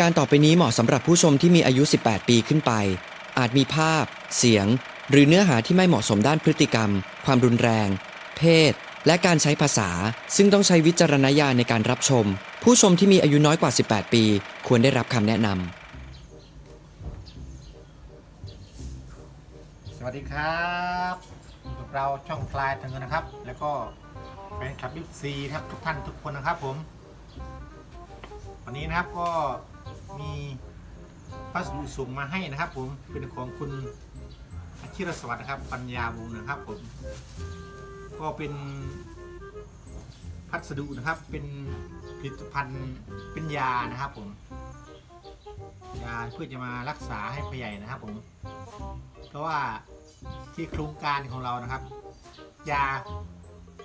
การต่อไปนี้เหมาะสำหรับผู้ชมที่มีอายุ 18 ปีขึ้นไป อาจมีภาพ เสียง หรือเนื้อหาที่ไม่เหมาะสมด้านพฤติกรรม ความรุนแรง เพศ และการใช้ภาษา ซึ่งต้องใช้วิจารณญาณในการรับชม ผู้ชมที่มีอายุน้อยกว่า 18 ปี ควรได้รับคำแนะนำ สวัสดีครับอยู่กับเราช่องคลายทางเงินนะครับ แล้วก็แฟนคลับบิ๊ซีครับทุกท่านทุกคนนะครับผม วันนี้นะครับก็ มีพัสดุส่งมาให้นะครับผมเป็นของคุณอาชิรสวัสดิ์นะครับ ปัญญาวงศ์นะครับผม ก็เป็นพัสดุนะครับเป็นผลิตภัณฑ์เป็นยานะครับผมยาเพื่อจะมารักษาให้ผู้ใหญ่นะครับ ผม เพราะว่าที่โครงการของเรานะครับ ยา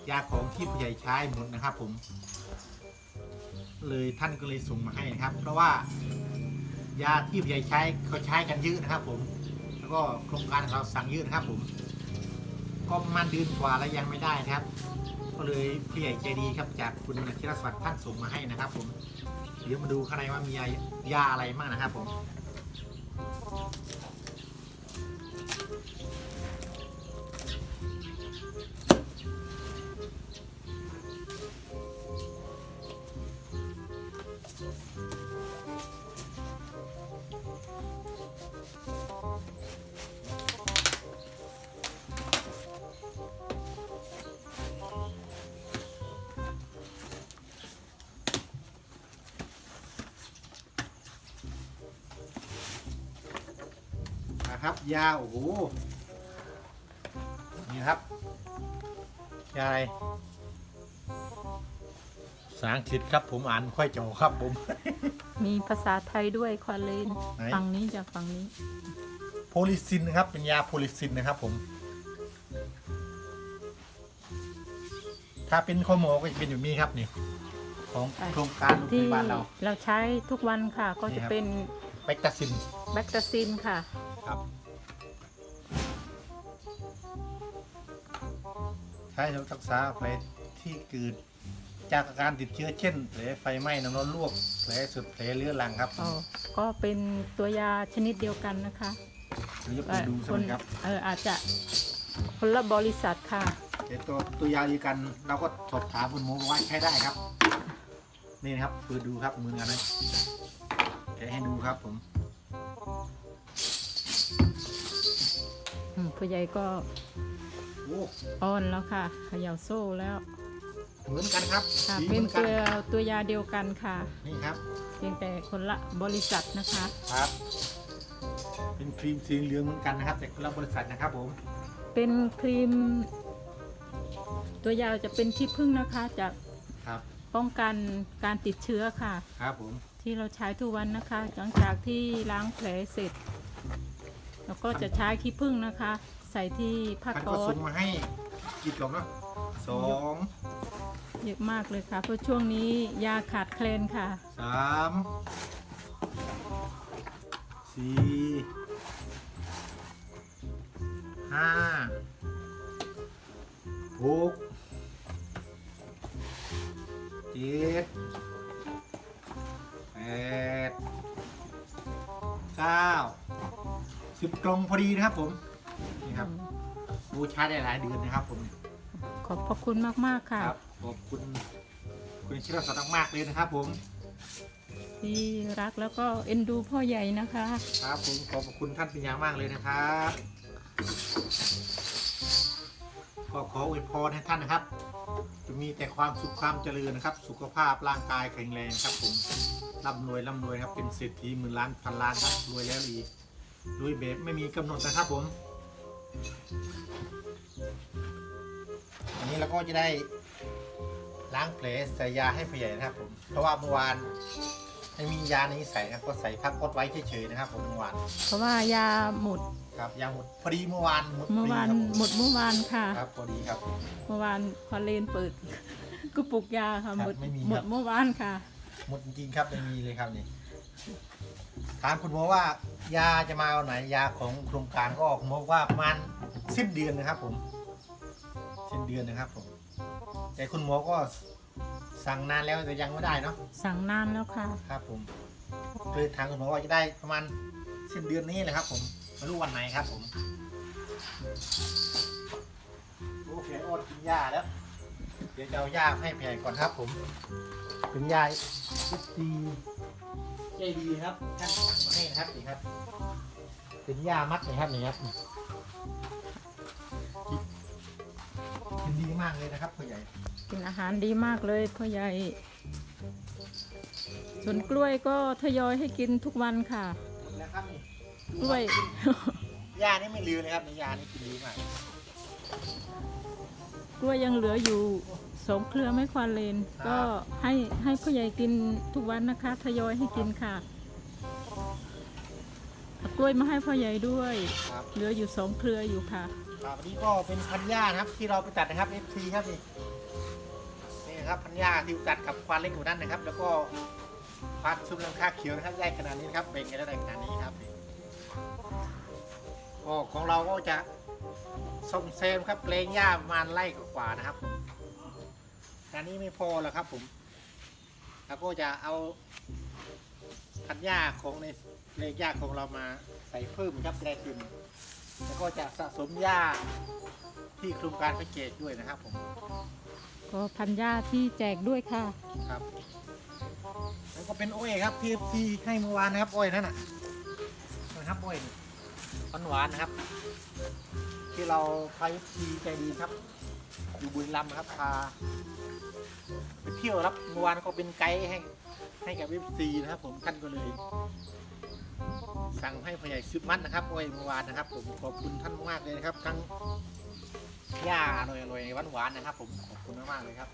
ยาของที่ผู้ใหญ่ใช้หมดนะครับ ผม เลยท่านก็เลยส่งมาให้นะครับ เพราะว่ายาที่ผู้ใหญ่ใช้เขาใช้กันเยอะนะครับ ผม แล้วก็โครงการเราสั่งเยอะนะครับ ผมก็มันดือนกว่าแล้วยังไม่ได้นะครับ ก็เลยผู้ใหญ่ใจดีครับจากคุณอาชิรสวัสดิ์ท่านส่งมาให้นะครับ ผมเดี๋ยวมาดูข้างในว่ามียายาอะไรบ้างนะครับ ผม นะครับ ยาโอ้โหนี่ครับยาอะไรภาษาอังกฤษครับผมอ่านไม่ค่อยจะออกครับผม มีภาษาไทยด้วยควาเลนไหน ฝั่งนี้จากฝั่งนี้ โพลิซินนะครับเป็นยาโพลิซินนะครับผม ถ้าเป็นข้อหมอก็จะเป็นแบบนี้ครับนี่ของโครงการโรงพที่ยาบาลเรา เราใช้ทุกวันค่ะก็นี่จะครับ เป็นเบกตาซินแบคตาซินค่ะ ครับ ใช้สำหรับรักษาแผลที่เกิดจากอาการติดเชื้อเช่นแผลไฟไหม้น้ำร้อนลวกแผลสุดแผลเรื้อรังครับอ๋อก็เป็นตัวยาชนิดเดียวกันนะคะเราจะไปเอ่อดูใช่ไหมครับเอออาจจะคนละบริษัทค่ะแต่ตัวตัวยาเดียวกันเราก็สอบถามคุณหมอบอกว่าใช้ได้ครับ นี่นะครับเปิดดูครับมือกันนะแกะให้ดูครับผม ผู้ใหญ่ก็โอ้อ่อนแล้วค่ะเขย่าโซ่แล้วเหมือนกันครับค่ะสีเป็นหมือกัตัวตัวยาเดียวกันค่ะ นี่ครับ เพียงแต่คนละบริษัทนะคะ ครับ เป็นครีมสีเหลืองเหมือนกันนะครับ แต่คนละบริษัทนะครับผม เป็นครีม ตัวยาจะเป็นที่พึ่งนะคะ จะครับ ป้องกันการติดเชื้อค่ะ ครับผม ที่เราใช้ทุกวันนะคะ หลังจากที่ล้างแผลเสร็จ แล้วก็จะใช้ขี้ผึ้งนะคะ ใส่ที่ผ้าท่านก๊ก็อส่ซงมาให้กี่กล่องเนาะสองเยอะมากเลยค่ะ เพราะช่วงนี้ยาขาดแคลนค่ะ สามสี่ห้าหกเจ็ดแปดเก้า สิบกล่องพอดีนะครับผมนี่ครับบูชาได้หลายเดือนนะครับผมขอบพระคุณมาก ๆ ค่ะ ครับขอบคุณคุณชิรศักดิ์มากๆเลยนะครับผมที่รักแล้วก็เอ็นดูพ่อใหญ่นะคะ ครับผมขอบคุณท่านเป็นอย่างมากเลยนะครับก็ขออวยพรให้ท่านนะครับ จะมีแต่ความสุขความเจริญนะครับ สุขภาพร่างกายแข็งแรงครับผมร่ำรวยร่ำรวยครับเป็นเศรษฐีหมื่นล้านพันล้านครับรวยแล้วอี กรวยแบบไม่มีกำหนดนะครับผม อันนี้เราก็จะได้ล้างแผลใส่ยาให้ผู้ใหญ่นะครับผม เพราะว่าเมื่อวานไม่มียานี้ใส่นะครับก็ใส่พักกดไว้เฉยๆนะครับผมเมื่อวานเพราะว่ายาหมดครับยาหมดพอดีเมื่อวานหมดพเมื่อดีวานครับผมหมดเมื่อวานค่ะ ครับพอดีครับ เมื่อวานพอเลนเปิดกระปุกยาค่ะครับหมดไม่มีหมครัดบเมื่อวานค่ะ หมดจริงๆครับไม่มีเลยครับนี่ ถามคุณหมอว่ายาจะมาวันไหนยาของโครงการก็คุณหมอบอกว่าประมาณสิ้นเดือนนะครับ ผมสิ้นเดือนนะครับ ผม แต่คุณหมอก็สั่งนานแล้วแต่ยังไม่ได้เนาะสั่งนานแล้วค่ะ ครับ ผมคือทางคุณหมอว่าจะได้ประมาณสิ้นเดือนนี้แหละครับ ผมไม่รู้วันไหนครับ ผมโอเคโอดกินหญ้าแล้ว เดี๋ยวจะเอาหญ้าให้แผ่ก่อนครับ ผมเป็นหญ้าที่ดี ใจดีครับท่านสั่งมาให้นะครับนี่ครับเป็นหญ้ามัดนะครับนี่ครับกินดีมากเลยนะครับพ่อใหญ่กินอาหารดีมากเลยพ่อใหญ่ส่วนกล้วยก็ทยอยให้กินทุกวันค่ะ แล้วครับนี่กล้วยหญ้านี่ไม่ลืมเลยครับในหญ้านี่กินดีมาก กล้วยยังเหลืออยู่ สองเครือไม่ควานเลนก็ให้ให้พ่อใหญ่กินทุกวันนะคะทยอยให้กินค่ะเอากล้วยมาให้พ่อใหญ่ด้วย ครับเหลืออยู่สองเครืออยู่ค่ะ ครับอันนี้ก็เป็นพันหญ้านะครับ ที่เราไปตัดนะครับ FC ครับนี่นี่นะครับพันหญ้าที่ตัดกับควานเล็กอยู่นั่นนะครับ แล้วก็ควานซุ้มลังค่าเขียวนะครับใหญ่ขนาดนี้นะครับเบ่งกันได้ขนาดนี้ครับนี่ก็ของเราก็จะส้มเซมครับเกรงหญ้าประมาณไร่กว่าๆนะครับ อันนี้ไม่พอแล้วครับผมแล้วก็จะเอาพันหญ้าของในเลงหญ้าของเรามาใส่เพิ่มครับจะได้กินแล้วก็จะสะสมหญ้าที่โครงการแพ็กเกจด้วยนะครับผมก็พันยาที่แจกด้วยค่ะ ครับแล้วก็เป็นโอ้ยครับที่ที่ให้เมื่อวานนะครับโอ้ยนั่นน่ะนะครับโอ้ยหวานหวานๆนะครับ ที่เราพายุทีใจดีครับ อยู่บุรีรัมย์นะครับพาไป เที่ยวครับเมื่อวานก็เป็นไกด์ให้ให้กับวิซีนะครับ ผมท่านก็เลย สั่งให้ผู้ใหญ่ชุดมัดนะครับโอ้ยเมื่อวานนะครับ ผมขอบคุณท่านมากเลยนะครับ ทั้งหญ้าอร่อยๆหวานๆนะครับ ผมขอบคุณมากๆเลยครับ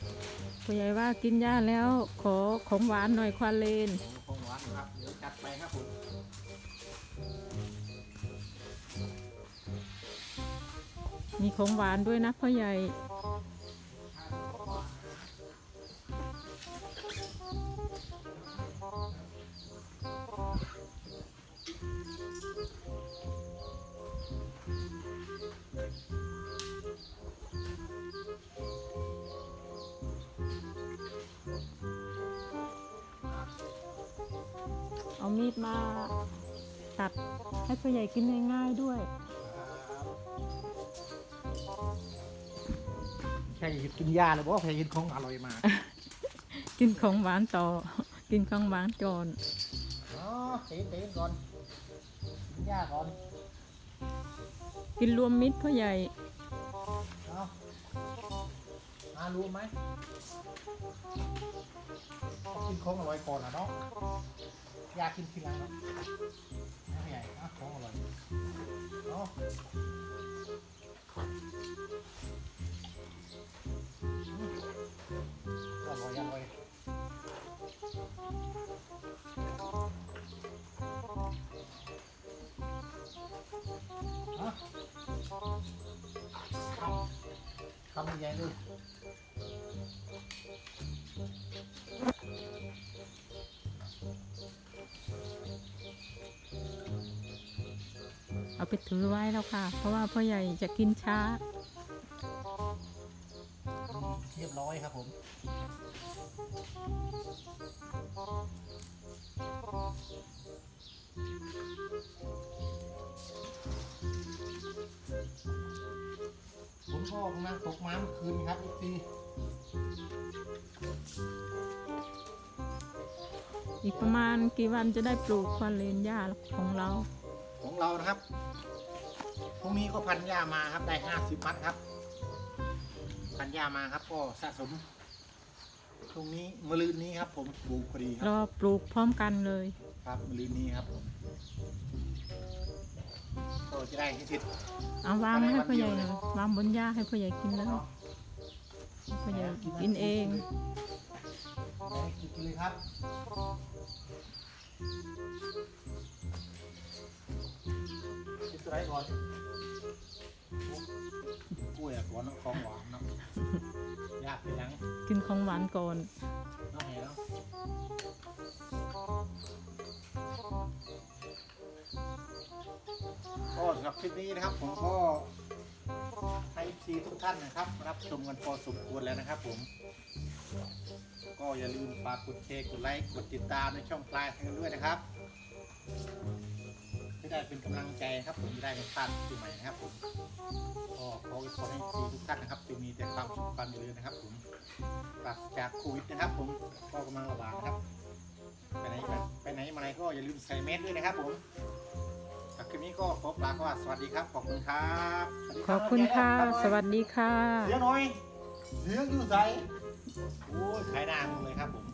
พ่อใหญ่ว่ากินยาแล้วขอของหวานหน่อยควานเลนผมคงหวานนะครับเดี๋ยวจัดไปครับผมมีของหวานด้วยนะพ่อใหญ่ เอามีดมาตัดให้พ่อใหญ่กินง่ายๆด้วย แค่หยิบกินหญ้าเลยบอกว่าแค่กินของอร่อยมากกินของหวานต่อ กินของหวานก่อนอ๋อเตะเตะก่อนกินหญ้าก่อน กินรวมมิตรพ่อใหญ่เอา อารู้ไหมต้องกินของอร่อยก่อนนะเนาะอยากกินทีหลังเนาะไม่ใหญ่นะของอร่อยเนาะอร่อยอร่อยเอาทำยังไงลู เอาไปถือไว้แล้วค่ะ เพราะว่าพ่อใหญ่จะกินช้า เรียบร้อยครับผมผมก็กำลังตกม้าเมื่อคืนครับอีกทีอีกประมาณกี่วันจะได้ปลูกควันเลนหญ้าของเรา ของเรานะครับ พรุ่งนี้ก็พันหญ้ามาครับ ได้ห้าสิบมัดครับ พันหญ้ามาครับ ก็สะสมพรุ่งนี้มะรืนนี้ครับ ผมปลูกพอดีครับรอปลูกพร้อมกันเลย ครับมะรืนนี้ครับผมก็จะได้ที่สิทธิ์เอาวางให้พ่อใหญ่เลยวางบนหญ้าให้พ่อใหญ่กินเลยพ่อใหญ่กินเองได้กินเลยครับ ไหนก่อนกล้วยอะก่อนเนอะของหวานเนาะยากไปยังกินของหวานก่อนน้องเห็นแล้วก็สำหรับคลิปนี้นะครับ ผมก็ให้ซีทุกท่านนะครับ รับชมกันพอสมควรแล้วนะครับ ผม ก็อย่าลืมฝากกดแชร์กดไลค์กดติดตามในช่องปลายทางกันด้วยนะครับ ไม่ได้เป็นกำลังใจครับ ผมจะได้ไม่พลาดที่ใหม่นะครับผมก็ขอขอให้ทีทุกท่านนะครับจะมีแต่ความสุขความเจริญนะครับ ผมปราศจากโควิดนะครับ ผมก็กำลังระบาดนะครับไปไหนมาไปไหนมาไหนก็อย่าลืมใส่เมสด้วยนะครับ ผมจากคลิปนี้ก็ขอลาก็สวัสดีครับ ขอบคุณครับสวัสดีขอบคุณค่ะ สวัสดีค่ะเสียงหน่อยเสียงอยู่ใสโอ้ยขายหน้ามึงเลยครับผม